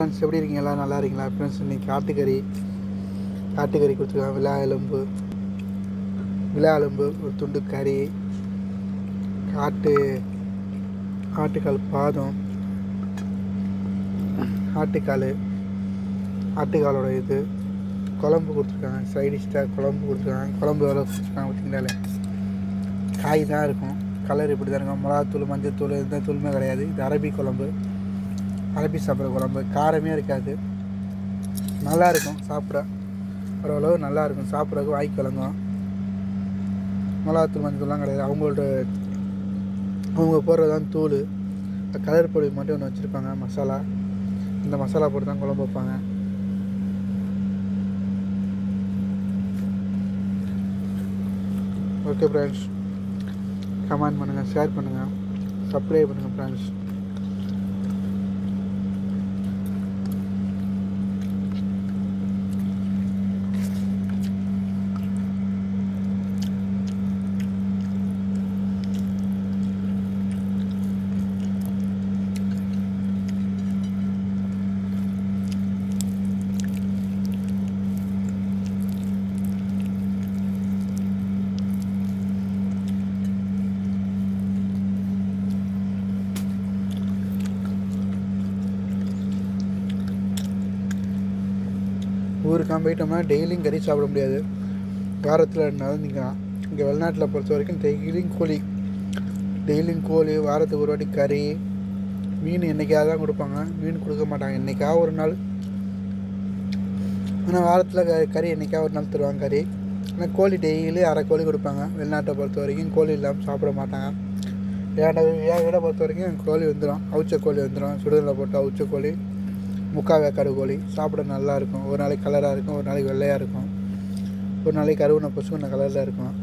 Friends எப்படி இருக்கீங்க? எல்லாம் நல்லா இருக்கீங்களா? ஃப்ரெண்ட்ஸ் இன்னைக்கு காட்டுக்கறி காட்டுக்கறி கொடுத்துருக்காங்க. விழா எலும்பு. விழா எலும்பு ஒரு துண்டு கறி காட்டு ஆட்டுக்கால் பாதம் ஆட்டுக்கால் ஆட்டுக்காலோட இது குழம்பு கொடுத்துருக்காங்க. சைடிஷ்டாக குழம்பு கொடுத்துருக்காங்க. குழம்பு எவ்வளோ கொடுத்துருக்காங்க பார்த்தீங்கன்னாலே காய் தான் இருக்கும். கலர் இப்படி தான் இருக்கும். மிளகாத்தூள் மஞ்சத்தூள் எந்த தூளுமே கிடையாது. இது அரபி குழம்பு. அலப்பி சாப்பிட்ற குழம்பு. காரமே இருக்காது. நல்லா இருக்கும் சாப்பிட. ஓரளவு நல்லாயிருக்கும். சாப்பிட்றதுக்கு வாய்க்கு வழங்கும் மிளகாத்தூள் மஞ்சள்லாம் கிடையாது. அவங்களோட அவங்க போடுறது தான் தூள் கலர் பொடி மட்டும் ஒன்று வச்சுருப்பாங்க மசாலா. இந்த மசாலா போட்டு தான் குழம்பு வைப்பாங்க. ஓகே ஃப்ரெண்ட்ஸ் கமெண்ட் பண்ணுங்கள் ஷேர் பண்ணுங்கள் சப்ஸ்கிரைப் பண்ணுங்கள் ஃப்ரெண்ட்ஸ் ஊருக்கெலாம் போயிட்டோம்னா டெய்லியும் கறி சாப்பிட முடியாது. வாரத்தில் ரெண்டு நாள் நீங்கள் இங்கே வெளிநாட்டில் பொறுத்த வரைக்கும் டெய்லியும் கோழி. டெய்லியும் கோழி வாரத்துக்கு ஒரு வாட்டி கறி மீன் என்றைக்காவது தான் கொடுப்பாங்க. மீன் கொடுக்க மாட்டாங்க. என்றைக்காக ஒரு நாள். ஆனால் வாரத்தில் க கறி என்னைக்காவது ஒரு நாள் தருவாங்க கறி. ஆனால் கோழி டெய்லி அரை கோழி கொடுப்பாங்க. வெளிநாட்டை பொறுத்த வரைக்கும் கோழி இல்லாமல் சாப்பிட மாட்டாங்க. ஏன்டா என் வீடை பொறுத்த வரைக்கும் கோழி வந்துடும் அவுச்ச கோழி வந்துடும் சுடுதலில் போட்டு அவுச்ச கோழி. முக்கால் வேக்காடு கோழி சாப்பிட நல்லா இருக்கும். ஒரு நாளைக்கு கலராக இருக்கும் ஒரு நாளைக்கு வெள்ளையாக இருக்கும். ஒரு நாளைக்கு கருவுன பசுவன கலரில் இருக்கும்.